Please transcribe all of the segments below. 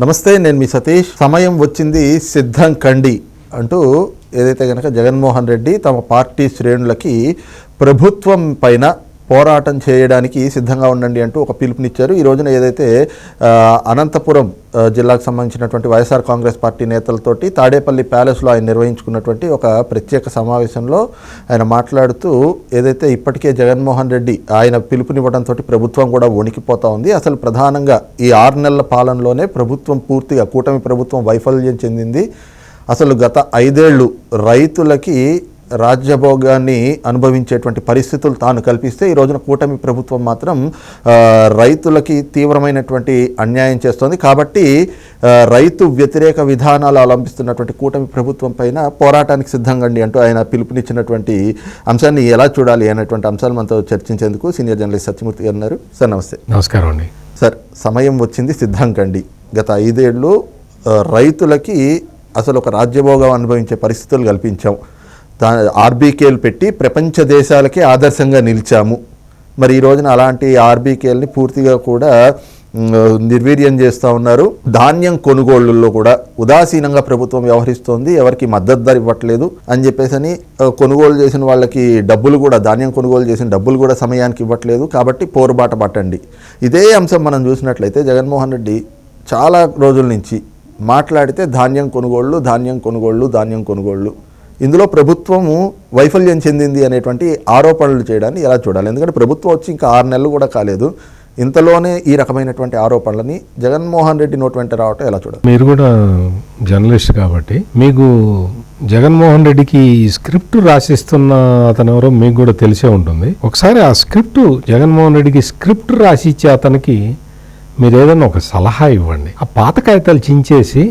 నమస్తే నేను మీ సతీష్. సమయం వచ్చింది సిద్ధం కండి అంటూ ఏదైతే కనుక జగన్మోహన్ రెడ్డి తమ పార్టీ శ్రేణులకి ప్రభుత్వం పైన పోరాటం చేయడానికి సిద్ధంగా ఉండండి అంటూ ఒక పిలుపునిచ్చారు. ఈ రోజున ఏదైతే అనంతపురం జిల్లాకు సంబంధించినటువంటి వైఎస్ఆర్ కాంగ్రెస్ పార్టీ నేతలతోటి తాడేపల్లి ప్యాలెస్లో ఆయన నిర్వహించుకున్నటువంటి ఒక ప్రత్యేక సమావేశంలో ఆయన మాట్లాడుతూ ఏదైతే ఇప్పటికే జగన్మోహన్ రెడ్డి ఆయన పిలుపునివ్వడంతో ప్రభుత్వం కూడా వణికిపోతా ఉంది. అసలు ప్రధానంగా ఈ ఆరు నెలల పాలనలోనే ప్రభుత్వం పూర్తిగా కూటమి ప్రభుత్వం వైఫల్యం చెందింది. అసలు గత ఐదేళ్ళు రైతులకి రాజ్యభోగాన్ని అనుభవించేటువంటి పరిస్థితులు తాను కల్పిస్తే ఈ రోజున కూటమి ప్రభుత్వం మాత్రం రైతులకి తీవ్రమైనటువంటి అన్యాయం చేస్తోంది. కాబట్టి రైతు వ్యతిరేక విధానాలు అవలంబిస్తున్నటువంటి కూటమి ప్రభుత్వం పైన పోరాటానికి సిద్ధంగా అండి అంటూ ఆయన పిలుపునిచ్చినటువంటి అంశాన్ని ఎలా చూడాలి అనేటువంటి అంశాలు మనతో చర్చించేందుకు సీనియర్ జర్నలిస్ట్ సత్యమూర్తి గారు ఉన్నారు. సార్ నమస్తే. నమస్కారం అండి. సార్ సమయం వచ్చింది సిద్ధంకండి గత ఐదేళ్ళు రైతులకి అసలు ఒక రాజ్యభోగం అనుభవించే పరిస్థితులు కల్పించాం. దా ఆర్బీకేలు పెట్టి ప్రపంచ దేశాలకే ఆదర్శంగా నిలిచాము. మరి ఈ రోజున అలాంటి ఆర్బీకేల్ని పూర్తిగా కూడా నిర్వీర్యం చేస్తూ ఉన్నారు. ధాన్యం కొనుగోళ్ళలో కూడా ఉదాసీనంగా ప్రభుత్వం వ్యవహరిస్తోంది. ఎవరికి మద్దతు ధర ఇవ్వట్లేదు అని చెప్పేసి అని కొనుగోలు చేసిన వాళ్ళకి డబ్బులు కూడా ధాన్యం కొనుగోలు చేసిన డబ్బులు కూడా సమయానికి ఇవ్వట్లేదు. కాబట్టి పోరుబాట పట్టండి. ఇదే అంశం మనం చూసినట్లయితే జగన్మోహన్ రెడ్డి చాలా రోజుల నుంచి మాట్లాడితే ధాన్యం కొనుగోళ్ళు ధాన్యం కొనుగోళ్ళు ధాన్యం కొనుగోళ్ళు ఇందులో ప్రభుత్వము వైఫల్యం చెందింది అనేటువంటి ఆరోపణలు చేయడాన్ని ఎలా చూడాలి? ఎందుకంటే ప్రభుత్వం వచ్చి ఇంకా ఆరు నెలలు కూడా కాలేదు. ఇంతలోనే ఈ రకమైనటువంటి ఆరోపణలని జగన్మోహన్ రెడ్డి నోటి వెంట రావటం ఎలా చూడాలి? మీరు కూడా జర్నలిస్ట్ కాబట్టి మీకు జగన్మోహన్ రెడ్డికి ఈ స్క్రిప్ట్ రాసిస్తున్న అతను ఎవరో మీకు కూడా తెలిసే ఉంటుంది. ఒకసారి ఆ స్క్రిప్ట్ జగన్మోహన్ రెడ్డికి స్క్రిప్ట్ రాసిచ్చే అతనికి మీరు ఏదైనా ఒక సలహా ఇవ్వండి. ఆ పాత కాగితాలు చించేసి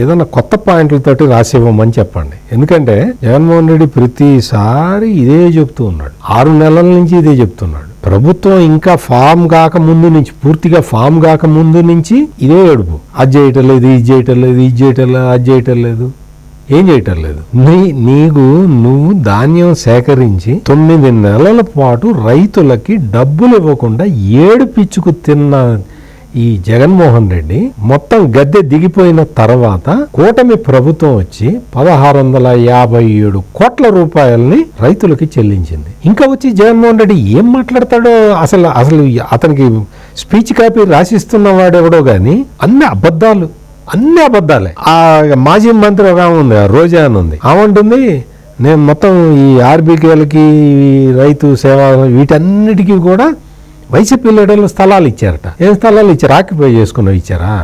ఏదైనా కొత్త పాయింట్లతోటి రాసి ఇవ్వమని చెప్పండి. ఎందుకంటే జగన్మోహన్ రెడ్డి ప్రతిసారి ఇదే చెప్తూ ఉన్నాడు. ఆరు నెలల నుంచి ఇదే చెప్తున్నాడు. ప్రభుత్వం ఇంకా ఫామ్ కాక ముందు నుంచి పూర్తిగా ఫామ్ కాక ముందు నుంచి ఇదే ఏడుపు. అది చేయటం లేదు ఇది చేయటం లేదు ఇది చేయటం లేదు అది చేయటం లేదు ఏం చేయటం లేదు నీ నీకు నువ్వు ధాన్యం సేకరించి తొమ్మిది నెలల పాటు రైతులకి డబ్బులు ఇవ్వకుండా ఏడు పిచ్చుకు తిన్న ఈ జగన్మోహన్ రెడ్డి మొత్తం గద్దె దిగిపోయిన తర్వాత కూటమి ప్రభుత్వం వచ్చి పదహారు వందల యాభై ఏడు కోట్ల రూపాయలని రైతులకి చెల్లించింది. ఇంకా వచ్చి జగన్మోహన్ రెడ్డి ఏం మాట్లాడతాడో అసలు అసలు అతనికి స్పీచ్ కాపీ రాసిస్తున్న వాడెవడో గాని అన్ని అబద్ధాలు అన్ని అబద్ధాలే. ఆ మాజీ మంత్రి ఒక ఉంది ఆ రోజా అని ఉంది. ఆమంటుంది ఉంటుంది నేను మొత్తం ఈ ఆర్బీకేలకి రైతు సేవ వీటన్నిటికీ కూడా వైసీపీ లీడర్లు స్థలాలు ఇచ్చారట. ఏం స్థలాలు ఇచ్చారు? ఆక్యుపై చేసుకున్నవి ఇచ్చారా?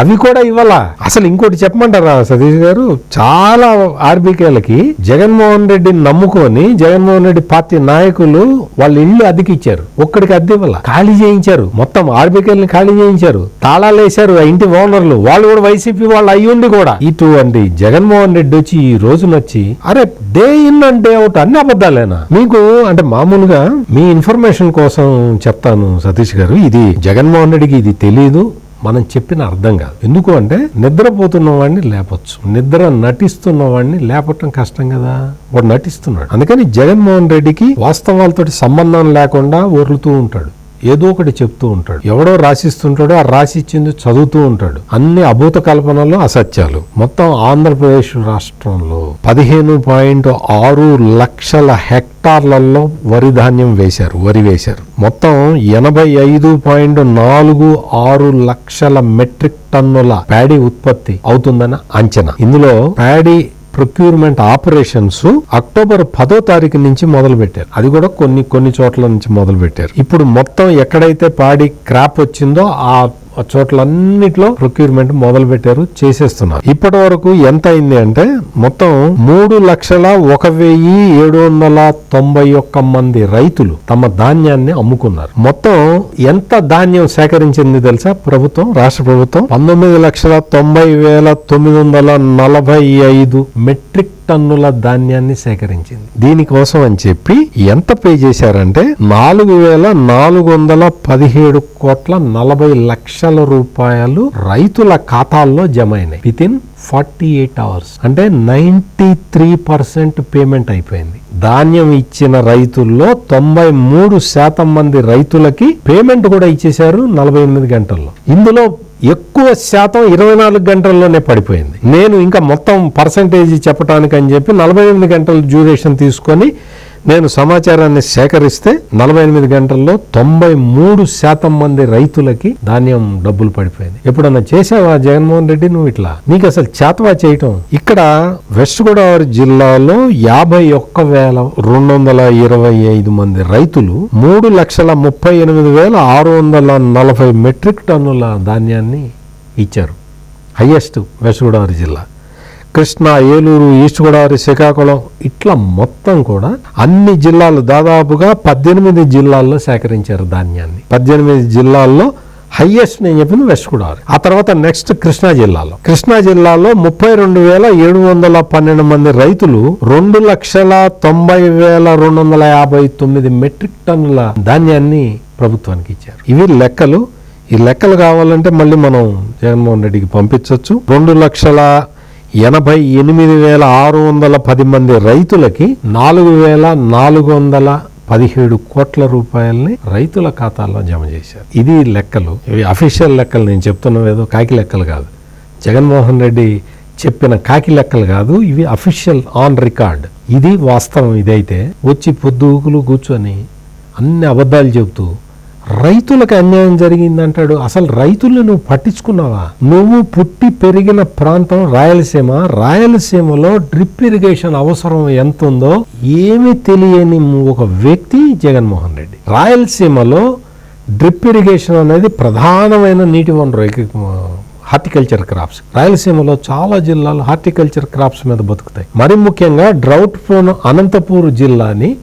అవి కూడా ఇవ్వాలా. అసలు ఇంకోటి చెప్పమంటారా సతీష్ గారు? చాలా ఆర్బీకేలకి జగన్మోహన్ రెడ్డిని నమ్ముకొని జగన్మోహన్ రెడ్డి పార్టీ నాయకులు వాళ్ళ ఇల్లు అద్దెకిచ్చారు. ఒక్కడికి అద్దె ఇవ్వాల. ఖాళీ చేయించారు. మొత్తం ఆర్బీకేల్ని ఖాళీ చేయించారు. తాళాలు వేశారు ఆ ఇంటి ఓనర్లు. వాళ్ళు కూడా వైసీపీ వాళ్ళు అయ్యుండి కూడా. ఇటువంటి జగన్మోహన్ రెడ్డి వచ్చి ఈ రోజునొచ్చి అరే day in and day out అన్ని అబద్ధాలేనా? మీకు అంటే మామూలుగా మీ ఇన్ఫర్మేషన్ కోసం చెప్తాను సతీష్ గారు. ఇది జగన్మోహన్ రెడ్డికి ఇది తెలియదు మనం చెప్పిన అర్థం కాదు. ఎందుకు అంటే నిద్రపోతున్న వాడిని లేపచ్చు. నిద్ర నటిస్తున్న వాడిని లేపటం కష్టం కదా. వాడు నటిస్తున్నాడు. అందుకని జగన్మోహన్ రెడ్డికి వాస్తవాలతోటి సంబంధం లేకుండా ఒర్లుతూ ఉంటాడు. ఏదో ఒకటి చెప్తూ ఉంటాడు. ఎవడో రాసిస్తుంటాడో ఆ రాసిచ్చింది చదువుతూ ఉంటాడు. అన్ని అభూత కల్పనలు అసత్యాలు. మొత్తం ఆంధ్రప్రదేశ్ రాష్ట్రంలో పదిహేను పాయింట్ ఆరు లక్షల హెక్టార్లలో వరి ధాన్యం వేశారు వరి వేశారు. మొత్తం ఎనభై ఐదు పాయింట్ నాలుగు ఆరు లక్షల మెట్రిక్ టన్నుల ప్యాడీ ఉత్పత్తి అవుతుందని అంచనా. ఇందులో ప్యాడీ ప్రొక్యూర్మెంట్ ఆపరేషన్స్ అక్టోబర్ పదో తారీఖు నుంచి మొదలు పెట్టారు అది కూడా కొన్ని కొన్ని చోట్ల నుంచి మొదలు పెట్టారు ఇప్పుడు మొత్తం ఎక్కడైతే పాడి క్రాప్ వచ్చిందో ఆ చోట్లన్నిట్లో ప్రొక్యూర్మెంట్ మొదలు పెట్టారు చేసేస్తున్నారు. ఇప్పటి వరకు ఎంత అయింది అంటే మొత్తం మూడు లక్షల ఒక వెయ్యి ఏడు వందల తొంభై ఒక్క మంది రైతులు తమ ధాన్యాన్ని అమ్ముకున్నారు. మొత్తం ఎంత ధాన్యం సేకరించింది తెలుసా? ప్రభుత్వం రాష్ట్ర ప్రభుత్వం పంతొమ్మిది లక్షల తొంభై వేల తొమ్మిది వందల నలభై ఐదు మెట్రిక్ టన్నుల ధాన్యాన్ని సేకరించింది. దీనికోసం అని చెప్పి ఎంత పే చేశారంటే నాలుగు వేల నాలుగు వందల పదిహేడు కోట్ల నలభై లక్షల రూపాయలు రైతుల ఖాతాల్లో జమ అయినాయి within forty eight hours అంటే నైంటీ త్రీ పర్సెంట్ పేమెంట్ అయిపోయింది. ధాన్యం ఇచ్చిన రైతుల్లో తొంభై మూడు శాతం మంది రైతులకి పేమెంట్ కూడా ఇచ్చేశారు నలభై ఎనిమిది గంటల్లో. ఇందులో ఎక్కువ శాతం ఇరవై నాలుగు గంటల్లోనే పడిపోయింది. నేను ఇంకా మొత్తం పర్సంటేజ్ చెప్పడానికి అని చెప్పి నలభై ఎనిమిది గంటల డ్యూరేషన్ తీసుకొని నేను సమాచారాన్ని సేకరిస్తే నలభై ఎనిమిది గంటల్లో తొంభై మూడు శాతం మంది రైతులకి ధాన్యం డబ్బులు పడిపోయింది. ఎప్పుడన్నా చేసావా జగన్మోహన్ రెడ్డి నువ్వు ఇట్లా? నీకు అసలు చేతవా చేయటం? ఇక్కడ వెస్ట్ గోదావరి జిల్లాలో యాభై ఒక్క వేల రెండు వందల ఇరవై ఐదు మంది రైతులు మూడు లక్షల ముప్పై ఎనిమిది వేల ఆరు వందల నలభై మెట్రిక్ టన్నుల ధాన్యాన్ని ఇచ్చారు. హయ్యెస్ట్ వెస్ట్ గోదావరి జిల్లా. కృష్ణా ఏలూరు ఈస్ట్ గోదావరి శ్రీకాకుళం ఇట్లా మొత్తం కూడా అన్ని జిల్లాలు దాదాపుగా పద్దెనిమిది జిల్లాల్లో సేకరించారు ధాన్యాన్ని. పద్దెనిమిది జిల్లాల్లో హయ్యెస్ట్ నేను చెప్పింది వెస్ట్ గోదావరి ఆ తర్వాత నెక్స్ట్ కృష్ణా జిల్లాలో. కృష్ణా జిల్లాలో ముప్పై రెండు వేల ఏడు వందల పన్నెండు మంది రైతులు రెండు లక్షల తొంభై వేల రెండు వందల యాభై తొమ్మిది మెట్రిక్ టన్నుల ధాన్యాన్ని ప్రభుత్వానికి ఇచ్చారు. ఇవి లెక్కలు. ఈ లెక్కలు కావాలంటే మళ్ళీ మనం జగన్మోహన్ రెడ్డికి పంపించవచ్చు రెండు లక్షల ఎనభై ఎనిమిది వేల ఆరు వందల పది మంది రైతులకి నాలుగు వేల నాలుగు వందల పదిహేడు కోట్ల రూపాయల్ని రైతుల ఖాతాల్లో జమ చేశారు. ఇది లెక్కలు. ఇవి అఫీషియల్ లెక్కలు. నేను చెప్తున్నవి ఏదో కాకి లెక్కలు కాదు. జగన్మోహన్ రెడ్డి చెప్పిన కాకి లెక్కలు కాదు. ఇవి అఫీషియల్ ఆన్ రికార్డ్ ఇది వాస్తవం. ఇదైతే వచ్చి పొద్దుకులు కూర్చొని అన్ని అబద్ధాలు చెబుతూ రైతులకు అన్యాయం జరిగిందంటాడు. అసలు రైతులను నువ్వు పట్టించుకున్నావా? నువ్వు పుట్టి పెరిగిన ప్రాంతం రాయలసీమ. రాయలసీమలో డ్రిప్ ఇరిగేషన్ అవసరం ఎంత ఉందో ఏమీ తెలియని ఒక వ్యక్తి జగన్మోహన్ రెడ్డి. రాయలసీమలో డ్రిప్ ఇరిగేషన్ అనేది ప్రధానమైన నీటి వనరు హార్టికల్చర్ క్రాప్స్. రాయలసీమలో చాలా జిల్లాలు హార్టికల్చర్ క్రాప్స్ మీద బతుకుతాయి. మరి ముఖ్యంగా డ్రౌట్ ప్రోన్ అనంతపూర్ జిల్లాని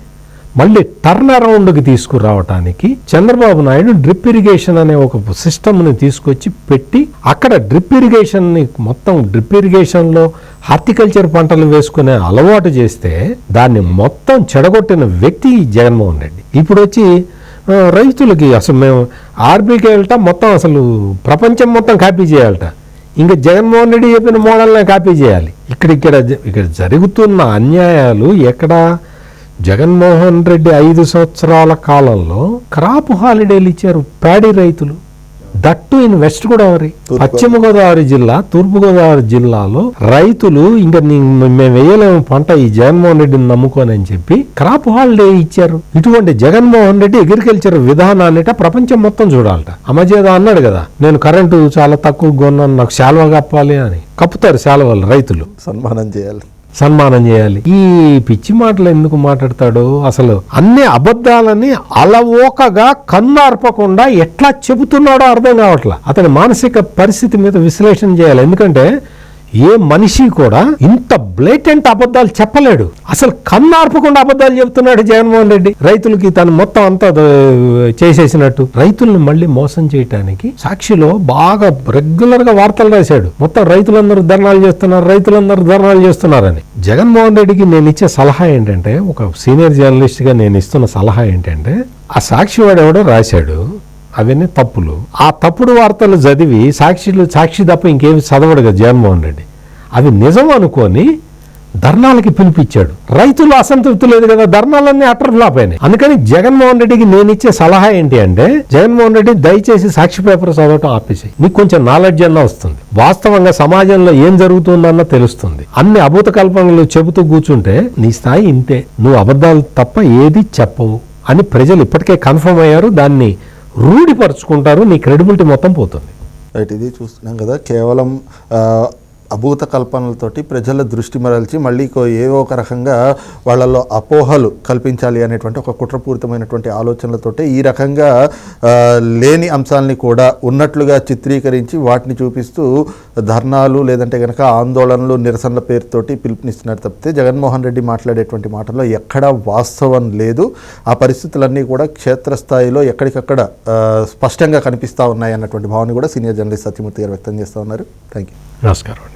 మళ్ళీ టర్న్ అరౌండ్కి తీసుకురావటానికి చంద్రబాబు నాయుడు డ్రిప్ ఇరిగేషన్ అనే ఒక సిస్టమ్ని తీసుకొచ్చి పెట్టి అక్కడ డ్రిప్ ఇరిగేషన్ని మొత్తం డ్రిప్ ఇరిగేషన్లో హార్టికల్చర్ పంటలు వేసుకునే అలవాటు చేస్తే దాన్ని మొత్తం చెడగొట్టిన వ్యక్తి జగన్మోహన్ రెడ్డి. ఇప్పుడు వచ్చి రైతులకి అసలు మేము ఆర్బీకి వెళ్తా మొత్తం అసలు ప్రపంచం మొత్తం కాపీ చేయాలట. ఇంకా జగన్మోహన్ రెడ్డి చెప్పిన మోడల్నే కాపీ చేయాలి. ఇక్కడ ఇక్కడ ఇక్కడ జరుగుతున్న అన్యాయాలు ఎక్కడా జగన్మోహన్ రెడ్డి ఐదు సంవత్సరాల కాలంలో క్రాప్ హాలిడేలు ఇచ్చారు ప్యాడీ రైతులు. That in west Godavari. పశ్చిమ గోదావరి జిల్లా తూర్పు గోదావరి జిల్లాలో రైతులు ఇంకా మేము వేయలేము పంట ఈ జగన్మోహన్ రెడ్డిని నమ్ముకొని అని చెప్పి క్రాప్ హాలిడే ఇచ్చారు. ఇటువంటి జగన్మోహన్ రెడ్డి అగ్రికల్చర్ విధానాన్నిట ప్రపంచం మొత్తం చూడాలట. అమజేదో అన్నాడు కదా నేను కరెంటు చాలా తక్కువ కొన్నాను నాకు శాల్వా కప్పాలి అని. కప్పుతారు శాల్వాలు రైతులు. సన్మానం చేయాలి. సన్మానం చేయాలి. ఈ పిచ్చి మాటలు ఎందుకు మాట్లాడతాడు అసలు అన్ని అబద్ధాలని అలవోకగా కన్నార్పకుండా ఎట్లా చెబుతున్నాడో అర్థం కావట్లా. అతని మానసిక పరిస్థితి మీద విశ్లేషణ చేయాలి. ఎందుకంటే ఏ మనిషి కూడా ఇంత బ్లేటెంట్ అబద్ధాలు చెప్పలేడు. అసలు కన్నార్పకుండా అబద్ధాలు చెబుతున్నాడు జగన్మోహన్ రెడ్డి. రైతులకి తను మొత్తం అంతా చేసేసినట్టు. రైతులను మళ్ళీ మోసం చేయటానికి సాక్షిలో బాగా రెగ్యులర్గా వార్తలు రాశాడు. మొత్తం రైతులందరూ ధర్నాలు చేస్తున్నారు రైతులందరూ ధర్నాలు చేస్తున్నారని. జగన్మోహన్ రెడ్డికి నేను ఇచ్చే సలహా ఏంటంటే ఒక సీనియర్ జర్నలిస్ట్గా నేను ఇస్తున్న సలహా ఏంటంటే ఆ సాక్షి వాడు ఎవడో రాశాడు. అవన్నీ తప్పులు. ఆ తప్పుడు వార్తలు చదివి సాక్షిలు సాక్షి తప్ప ఇంకేమి చదవడు కదా జగన్మోహన్ రెడ్డి. అవి నిజం అనుకొని ధర్నాలకి పిలిపించాడు రైతులు అసంతృప్తి లేదు కదా ధర్నాలన్నీ అటర్ ఫ్లాప్ అయినాయి. అందుకని జగన్మోహన్ రెడ్డికి నేను ఇచ్చే సలహా ఏంటి అంటే జగన్మోహన్ రెడ్డి దయచేసి సాక్షి పేపర్ చదవటం ఆపేసి నీకు కొంచెం నాలెడ్జ్ అన్న వస్తుంది. వాస్తవంగా సమాజంలో ఏం జరుగుతుందన్న తెలుస్తుంది. అన్ని అభూత కల్పనలు చెబుతూ కూర్చుంటే నీ స్థాయి ఇంతే. నువ్వు అబద్ధాలు తప్ప ఏది చెప్పవు అని ప్రజలు ఇప్పటికే కన్ఫర్మ్ అయ్యారు. దాన్ని రూఢిపరుచుకుంటారు నీ క్రెడిబిలిటీ మొత్తం పోతుంది. రైట్ ఇది చూస్తున్నాం కదా కేవలం అభూత కల్పనలతోటి ప్రజల దృష్టి మరల్చి మళ్ళీ కో- ఏవో ఒక రకంగా వాళ్ళలో అపోహలు కల్పించాలి అనేటువంటి ఒక కుట్రపూరితమైనటువంటి ఆలోచనలతోటి ఈ రకంగా లేని అంశాలని కూడా ఉన్నట్లుగా చిత్రీకరించి వాటిని చూపిస్తూ ధర్నాలు లేదంటే కనుక ఆందోళనలు నిరసనల పేరుతోటి పిలుపునిస్తున్నారు తప్పితే జగన్మోహన్ రెడ్డి మాట్లాడేటువంటి మాటల్లో ఎక్కడా వాస్తవం లేదు. ఆ పరిస్థితులన్నీ కూడా క్షేత్రస్థాయిలో ఎక్కడికక్కడ స్పష్టంగా కనిపిస్తూ ఉన్నాయి అన్నటువంటి భావన కూడా సీనియర్ జర్నలిస్ట్ సత్యమూర్తి గారు వ్యక్తం చేస్తూ ఉన్నారు. థ్యాంక్ యూ నమస్కారం.